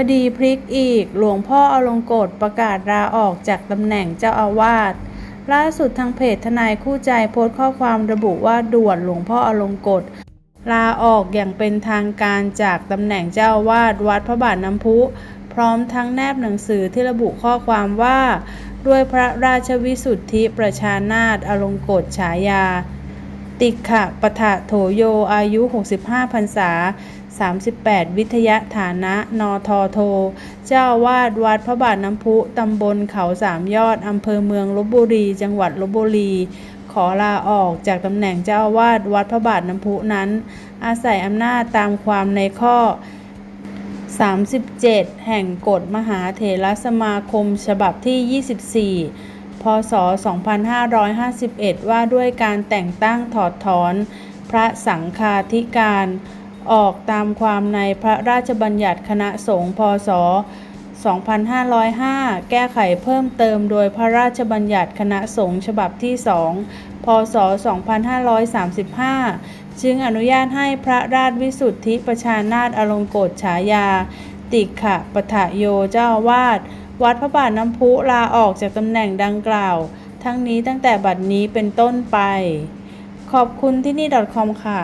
คดีพลิกอีก หลวงพ่ออลงกฎประกาศลาออกจากตำแหน่งเจ้าอาวาส ล่าสุดทางเพจทนายคู่ใจโพสต์ข้อความระบุว่าด่วนหลวงพ่ออลงกฎลาออกอย่างเป็นทางการจากตำแหน่งเจ้าอาวาสวัดพระบาทน้ำพุ พร้อมทั้งแนบหนังสือที่ระบุข้อความว่า ด้วยพระราชวิสุทธิประชานาถอลงกฎฉายา ติขะปะทะโถโยอายุ 65พรรษา 38 วิทยาฐานะ นทโท เจ้าวาดวัดพระบาทน้ำพุ ตำบลเขาสามยอด อำเภอเมืองลบบุรี จังหวัดลบบุรี ขอลาออกจากตำแหน่งเจ้าอาวาดวัดพระบาทน้ำพุนั้น อาศัยอำนาจตามความในข้อ 37 แห่งกฎมหาเถรสมาคมฉบับที่ 24 พศ 2551 ว่าด้วยการแต่งตั้งถอดถอน พระสังฆาธิการ ออกตามความในพระราชบัญญัติคณะสงฆ์พศ 2505 แก้ไขเพิ่มเติมโดยพระราชบัญญัติคณะสงฆ์ฉบับที่ 2 พศ 2535 จึงอนุญาตให้พระราชวิสุทธิประชานาถอลงกฎฉายา ติขะปทะโยเจ้าวาด วัดพระบาทน้ำพุลาออกจากตำแหน่งดังกล่าว ทั้งนี้ตั้งแต่บัดนี้เป็นต้นไป ขอบคุณที่นี่ .com ค่ะ